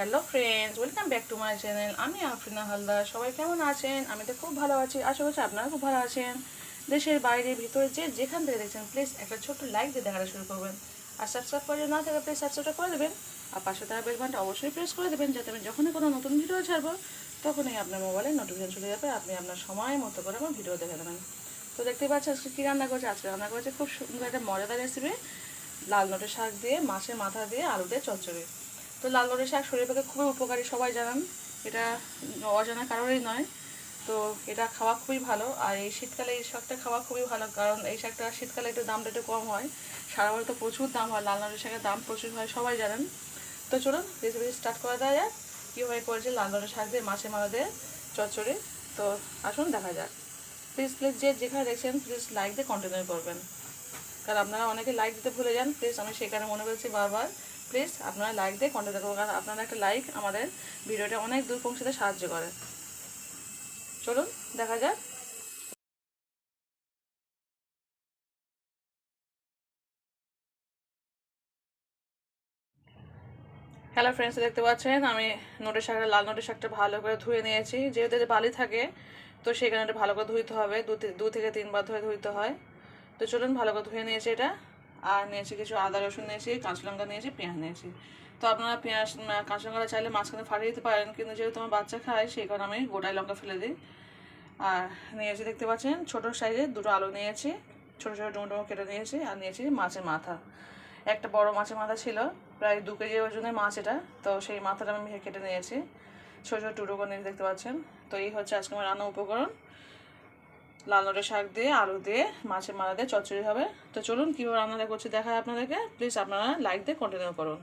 Hello friends welcome back to my channel আমি আফরিনা হালদার। সবাই কেমন আছেন? আমি তো খুব ভালো আছি। আশা করছি আপনারা খুব ভালো আছেন। দেশের বাইরে, ভিতরে যে যেখান থেকে দেখছেন প্লিজ একটা ছোট্ট লাইক দিয়ে দেখাটা শুরু করবেন। আর সাবস্ক্রাইব করে না থাকে প্লিজ সাবস্ক্রাইবটা করে দেবেন। আর পাশে থাকা বেল বাটনটা অবশ্যই প্রেস করে দেবেন যাতে আমি যখনই কোনো নতুন ভিডিও ছাড়বো, তখনই আপনার মোবাইলে নোটিফিকেশন চলে যাবে। আপনি আপনার সময় মতো করে আমার ভিডিও দেখে দেবেন তো দেখতে পাচ্ছি আজকে কী রান্না করছে? আজকে রান্না করেছে খুব সুন্দর একটা মজাদার রেসিপি লাল নোটের শাক দিয়ে, মাছের মাথা দিয়ে, আলু দিয়ে চচ্চড়ি। তো লাল নোটের শাক শরীরের পক্ষে খুবই উপকারী, সবাই জানান। এটা অজানা কারোরই নয়। তো এটা খাওয়া খুবই ভালো। আর এই শীতকালে এই শাকটা খাওয়া খুবই ভালো, কারণ এই শাকটা শীতকালে একটু দামটা একটু কম হয়। সারা বছর তো প্রচুর দাম হয় লাল নোটের শাকের দাম প্রচুর হয়, সবাই জানেন। তো চলুন রেসিপি স্টার্ট করা দেওয়া যাক। কীভাবে করেছে লাল নোটের শাক দিয়ে মাছের মারা দিয়ে চচ্চড়ে? তো আসুন দেখা যাক। প্লিজ প্লিজ যে যেখানে দেখছেন প্লিজ লাইক দিয়ে কন্টিনিউ করবেন। কারণ আপনারা অনেকে লাইক দিতে ভুলে যান। প্লিজ আমি সেখানে মনে করছি বারবার। প্লিজ আপনারা লাইক দিয়ে কন্টিনিউ করবেন কারণ আপনারা একটা লাইক আমাদের ভিডিওটা অনেক দূর পৌঁছতে সাহায্য করে। চলুন, দেখা যাক। হ্যালো ফ্রেন্ডস দেখতে পাচ্ছেন? আমি নোটের শাকটা, লাল নোটের শাকটা ভালো করে ধুয়ে নিয়েছি। যেহেতু বালি থাকে, তো সেখানে ভালো করে ধুইতে হবে। দু থেকে তিনবার ধুয়ে ধুইতে হয়। তো চলুন, ভালো করে ধুয়ে নিয়েছি এটা। আর নিয়েছি কিছু আদা, রসুন নিয়েছি কাঁচা লঙ্কা নিয়েছি পেঁয়াজ নিয়েছি তো আপনারা পেঁয়াজ কাঁচা লঙ্কাটা চাইলে মাঝখানে ফাটিয়ে দিতে পারেন, কিন্তু যেহেতু আমার বাচ্চা খায়, সেই কারণে আমি গোটাই লঙ্কা ফেলে দিই। আর নিয়েছি দেখতে পাচ্ছেন, ছোটো সাইজে দুটো আলু নিয়েছি ছোটো ছোটো ডুমো ডুমো কেটে নিয়েছি আর নিয়েছি মাছের মাথা। একটা বড় মাছের মাথা ছিল, প্রায় দু কেজি ওজনের মাছ এটা, তো সেই মাথাটা আমি কেটে নিয়েছি। ছোটো ছোটো টুটো করে দেখতে পাচ্ছেন। তো এই হচ্ছে আজকে আমার রান্না উপকরণ। লাল নোটের শাক দিয়ে, আলু দিয়ে, মাছের মাথা দিয়ে চচ্চড়ি হবে। তো চলুন কীভাবে রান্নাটা করছি দেখায় আপনাদেরকে। প্লিজ আপনারা লাইক দিয়ে কন্টিনিউ করুন।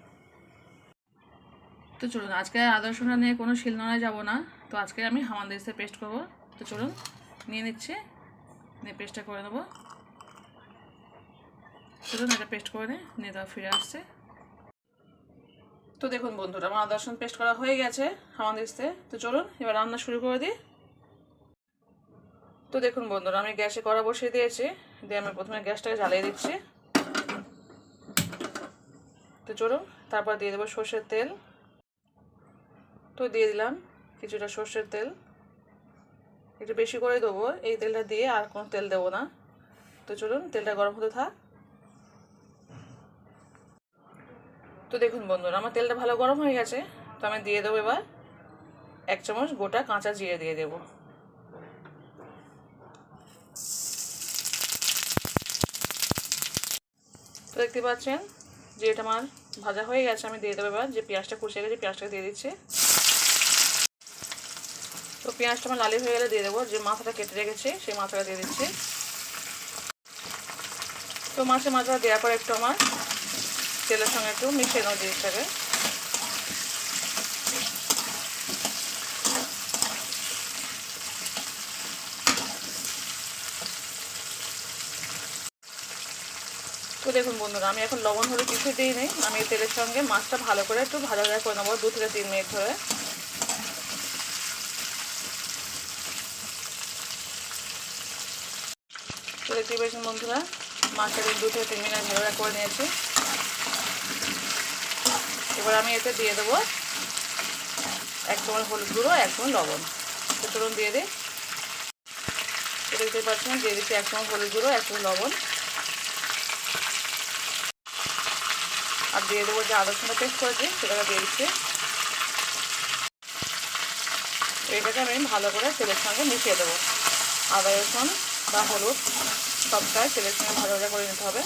তো চলুন, আজকে আদা নিয়ে কোনো শিলনোড়ায় যাব না। তো আজকে আমি হামানদিসে পেস্ট করব। তো চলুন, নিয়ে নিচ্ছি। নিয়ে পেস্টটা করে নেব। চলুন, এটা পেস্ট করে নিই, নিয়ে তারপর ফিরে আসছে। তো দেখুন বন্ধুরা, আমার আদর্শন পেস্ট করা হয়ে গেছে হামানদিসতে তো চলুন, এবার রান্না শুরু করে দিই। তো দেখুন বন্ধুরা, আমি গ্যাসে কড়া বসিয়ে দিয়েছি। দিয়ে আমি প্রথমে গ্যাসটাকে জ্বালিয়ে দিচ্ছি। তো চলুন, তারপর দিয়ে দেবো সর্ষের তেল। তো দিয়ে দিলাম কিছুটা সর্ষের তেল। একটু বেশি করে দেবো, এই তেলটা দিয়ে আর কোনো তেল দেবো না। তো চলুন, তেলটা গরম হতে থাক। তো দেখুন বন্ধুরা, আমার তেলটা ভালো গরম হয়ে গেছে। তো আমি দিয়ে দেবো এবার এক চামচ গোটা কাঁচা জিরে দিয়ে দেবো। তো দেখতে পাচ্ছেন যে এটা আমার ভাজা হয়ে গেছে, আমি দিয়ে দেবো এবার। যে পেঁয়াজটা কুচিয়ে গেছে পেঁয়াজটা দিয়ে দিচ্ছি। তো পেঁয়াজটা আমার লালি হয়ে গেলে দিয়ে দেবো। যে মাথাটা কেটে রেখেছি, সেই মাথাটা দিয়ে দিচ্ছি। তো মাছের মাথা দেওয়ার পর একটু আমার তেলের সঙ্গে একটু মিশিয়ে নেব জিনিসটাকে। দেখুন বন্ধুরা, আমি এখন লবণ হলে কিছু দিই নেই। আমি তেলের সঙ্গে মাছটা ভালো করে একটু ভাজা ভাজা করে নেব, দু থেকে তিন মিনিট ধরে। দেখতে পেয়েছেন বন্ধুরা, মাছটা দু থেকে তিন মিনিট ভাজা করে নিয়েছি। এবার আমি এতে দিয়ে দেবো এক চামচ হলুদ গুঁড়ো, এক চামচ লবণ। দিয়ে দিই। দেখতে পাচ্ছেন, দিয়ে দিচ্ছি এক চামচ হলুদ গুঁড়ো, এক চামচ লবণ। আর দিয়ে দেবো যে আদা রসুনটা পেস্ট করেছি, সেটাকে দিয়ে দিচ্ছি। এটাকে আমি ভালো করে তেলের সঙ্গে মিশিয়ে দেবো। আদা রসুন বা হলুদ সবটাই তেলের সঙ্গে ভালো ভাজা করে নিতে হবে।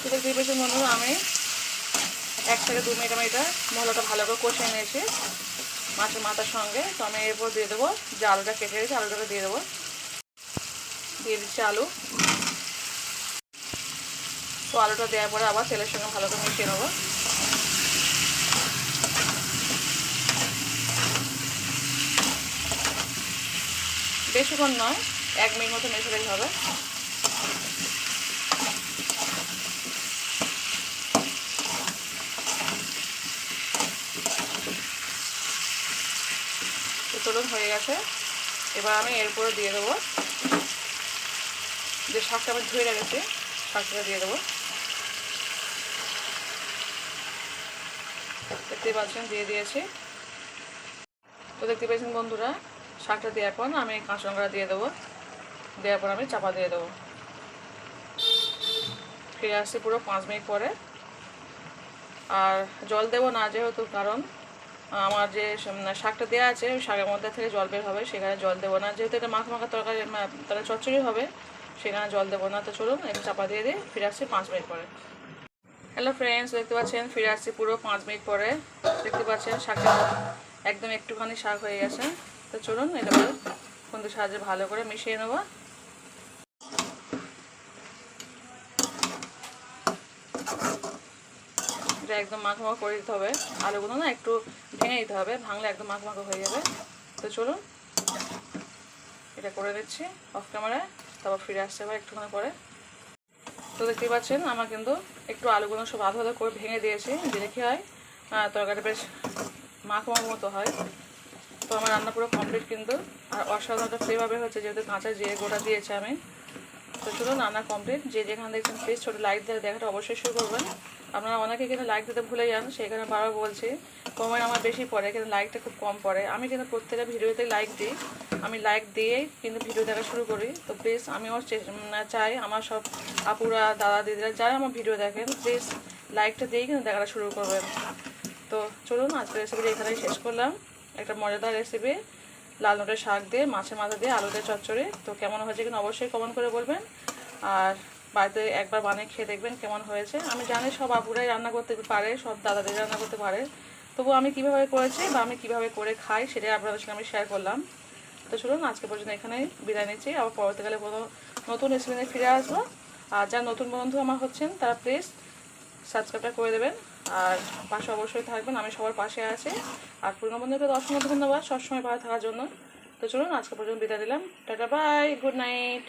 সেটা আমি এক থেকে দু মিনিট আমি এটা মশলাটা ভালো করে কষিয়ে নিয়েছি। মাছের মাথার সঙ্গে। তো আমি এরপর দিয়ে দেবো যে আলুটা কেটে রেখেছি আলুটাকে দিয়ে দেবো। দিয়ে দিচ্ছি আলু। তো আলুটা দেওয়ার পরে আবার তেলের সঙ্গে ভালো করে মিশিয়ে নেব। বেশিক্ষণ নয়, এক মিনিট মতো মেশালেই হবে। তো চলুন হয়ে গেছে। এবার আমি এরপরে দিয়ে দেবো। যে শাকটা আমি ধুয়ে রেখেছি, শাকটা দিয়ে দেবো। দেখতে পাচ্ছেন, দিয়ে দিয়েছি। তো দেখতে পেয়েছেন বন্ধুরা, শাকটা দেওয়ার পর আমি কাঁচা লঙ্কা দিয়ে দেবো। দেওয়ার পর আমি চাপা দিয়ে দেবো। ফিরে আসছি পুরো পাঁচ মিনিট পরে। আর জল দেবো না যেহেতু কারণ আমার যে শাকটা দেওয়া আছে, ওই শাকের মধ্যে থেকে জল বের হবে, সেখানে জল দেবো না। যেহেতু এটা মাখা মাখা তরকারি তাহলে চচ্চড়ি হবে, সেখানে জল দেবো না। তো চলুন, একটু চাপা দিয়ে দিয়ে ফিরে আসছি পাঁচ মিনিট পরে। হ্যালো ফ্রেন্ডস দেখতে পাচ্ছেন, ফিরে আসছি পুরো পাঁচ মিনিট পরে। দেখতে পাচ্ছেন শাকটা একদম একটুখানি শাক হয়ে গেছে। তো চলুন, এটা বন্ধুর সাহায্যে ভালো করে মিশিয়ে নেব। এটা একদম মাখো মাখো করে দিতে হবে। আলুগুলো না একটু ভেঙে দিতে হবে, ভাঙলে একদম মাখো মাখো হয়ে যাবে। তো চলুন, এটা করে দিচ্ছি অফ ক্যামেরায় তারপর ফিরে আসছে আবার একটুখানি পরে। তো দেখতেই পাচ্ছেন, আমার কিন্তু একটু আলুগুলো সব আধা আধা করে ভেঙে দিয়েছি, দিলে কি হয় তরকারি বেশ মাখো মাখো মতো হয়। তো আমার রান্না পুরো কমপ্লিট কিন্তু, আর অসাধারণ একটা ফ্লেভার হচ্ছে যেহেতু কাঁচা জিরে গোটা দিয়েছে আমি। তো চলুন রান্না কমপ্লিট যে যেখানে দেখছেন প্লিজ ছোটো লাইক দিয়ে দেখাটা অবশ্যই শুরু করবেন। আপনারা অনেকে কিন্তু লাইক দিতে ভুলে যান সেখানে বারবার বলছি, কমেন্ট আমার বেশি পড়ে, কিন্তু লাইকটা খুব কম পড়ে। আমি কিন্তু প্রত্যেকটা ভিডিওতে লাইক দিই। আমি লাইক দিয়েই কিন্তু ভিডিও দেখা শুরু করি। তো প্লিজ আমিও চাই, আমার সব আপুরা, দাদা, দিদিরা যারা আমার ভিডিও দেখেন প্লিজ লাইকটা দিয়েই কিন্তু দেখাটা শুরু করবেন। তো চলুন, আজকের রেসিপিটা এখানেই শেষ করলাম। একটা মজাদার রেসিপি লাল নোটের শাক দিয়ে, মাছের মাথা দিয়ে আলুতে চচ্চড়ি। তো কেমন হয়েছে কিনা অবশ্যই কমেন্ট করে বলবেন। আর বাড়িতে একবার বানিয়ে খেয়ে দেখবেন কেমন হয়েছে। আমি জানি সব আপুরাই রান্না করতে পারে, সব দাদাদের রান্না করতে পারে। তবু আমি কীভাবে করেছি বা আমি কীভাবে করে খাই সেটাই আপনাদের সঙ্গে আমি শেয়ার করলাম। তো চলুন, আজকে পর্যন্ত এখানেই বিদায় নিচ্ছি। আবার পরবর্তীকালে কোনো নতুন রেসিপি ফিরে আসব। আর যারা নতুন বন্ধু আমার হচ্ছেন, তারা প্লিজ সাবস্ক্রাইবটা করে দেবেন। আর পাশে অবশ্যই থাকবেন, আমি সবার পাশে আছি। আর পুরনো বন্ধুদের অসংখ্য ধন্যবাদ সবসময় পাশে থাকার জন্য। তো চলুন, আজকে পর্যন্ত বিদায় দিলাম টাটা, বাই, গুড নাইট।